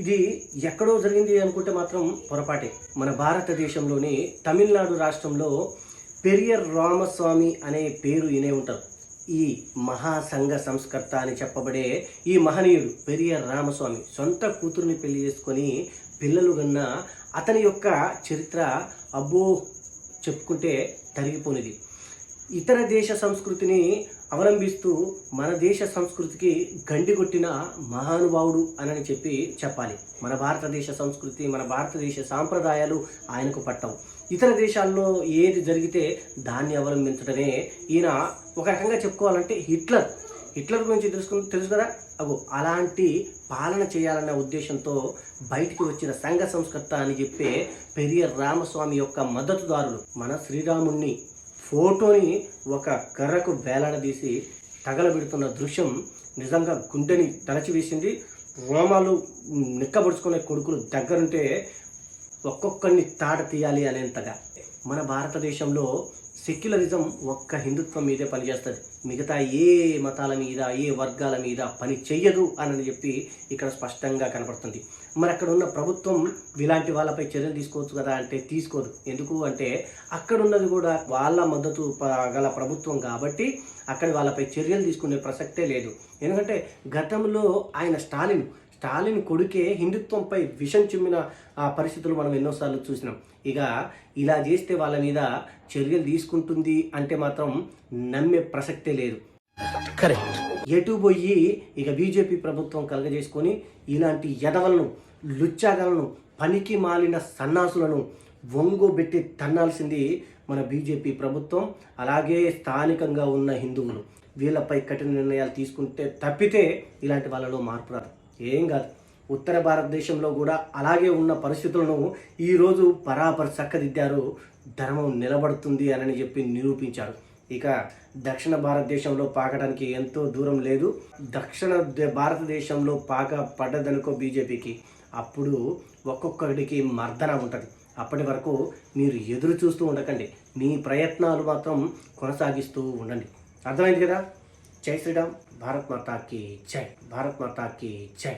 ఇది ఎక్కడో జరిగింది అనుకుంటే మాత్రం పొరపాటే. మన భారతదేశంలోని తమిళనాడు రాష్ట్రంలో పెరియర్ రామస్వామి అనే పేరు వినే ఉంటారు. ఈ మహాసంఘ సంస్కర్త అని చెప్పబడే ఈ మహనీయుడు పెరియర్ రామస్వామి సొంత కూతురుని పెళ్ళి చేసుకొని పిల్లలు కన్న అతని యొక్క చరిత్ర అబ్బో చెప్పుకుంటే తరిగిపోనిది. ఇతర దేశ సంస్కృతిని అవలంబిస్తూ మన దేశ సంస్కృతికి గండి కొట్టిన మహానుభావుడు అని చెప్పి చెప్పాలి. మన భారతదేశ సంస్కృతి మన భారతదేశ సాంప్రదాయాలు ఆయనకు పట్టవు. ఇతర దేశాల్లో ఏది జరిగితే దాన్ని అవలంబించడమే ఈయన ఒక రకంగా చెప్పుకోవాలంటే హిట్లర్. హిట్లర్ గురించి తెలుసుకు తెలుసు కదా? అగో అలాంటి పాలన చేయాలన్న ఉద్దేశంతో బయటికి వచ్చిన సంఘ సంస్కర్త అని చెప్పే పెరియర్ రామస్వామి యొక్క మద్దతుదారులు మన శ్రీరాముణ్ణి ఫోటోని ఒక కర్రకు వేలాడదీసి తగలబెడుతున్న దృశ్యం నిజంగా గుండెని తలచివేసింది. రోమాలు నిక్కబడుచుకునే కొడుకులు దగ్గరుంటే ఒక్కొక్కరిని తాట తీయాలి అనేంతగా. మన భారతదేశంలో సెక్యులరిజం ఒక్క హిందుత్వం మీదే పనిచేస్తుంది. మిగతా ఏ మతాల మీద ఏ వర్గాల మీద పని చెయ్యదు అని చెప్పి ఇక్కడ స్పష్టంగా కనపడుతుంది. మరి అక్కడ ఉన్న ప్రభుత్వం ఇలాంటి వాళ్ళపై చర్యలు తీసుకోవచ్చు కదా అంటే తీసుకోదు. ఎందుకు అంటే అక్కడ ఉన్నది కూడా వాళ్ళ మద్దతు గల ప్రభుత్వం కాబట్టి అక్కడ వాళ్ళపై చర్యలు తీసుకునే ప్రసక్తే లేదు. ఎందుకంటే గతంలో ఆయన స్టాలిన్ స్టాలిన్ కొడుకే హిందుత్వంపై విషం చిమ్మిన ఆ పరిస్థితులు మనం ఎన్నోసార్లు చూసినాం. ఇక ఇలా చేస్తే వాళ్ళ మీద చర్యలు తీసుకుంటుంది అంటే మాత్రం నమ్మే ప్రసక్తే లేదు. కరెక్ట్. ఎటు పోయి ఇక బీజేపీ ప్రభుత్వం కలగజేసుకొని ఇలాంటి ఎదవలను లుచ్చాగలను పనికి మాలిన సన్నాసులను వంగోబెట్టి తన్నాల్సింది మన బీజేపీ ప్రభుత్వం అలాగే స్థానికంగా ఉన్న హిందువులు. వీళ్ళపై కఠిన నిర్ణయాలు తీసుకుంటే తప్పితే ఇలాంటి వాళ్ళలో మార్పు రాదు. ఏం కాదు. ఉత్తర భారతదేశంలో కూడా అలాగే ఉన్న పరిస్థితులను ఈరోజు పరాపర చక్కదిద్దారు. ధర్మం నిలబడుతుంది అని చెప్పి నిరూపించారు. ఇక దక్షిణ భారతదేశంలో పాకడానికి ఎంతో దూరం లేదు. దక్షిణ భారతదేశంలో పాక పడ్డదనుకో బీజేపీకి. అప్పుడు ఒక్కొక్కడికి మర్దన ఉంటుంది. అప్పటి వరకు మీరు ఎదురు చూస్తూ ఉండకండి. మీ ప్రయత్నాలు మాత్రం కొనసాగిస్తూ ఉండండి. అర్థమైంది కదా? జై శ్రీరామ్. భారత్ మాతాకి జై. భారత్ మాతాకి జై.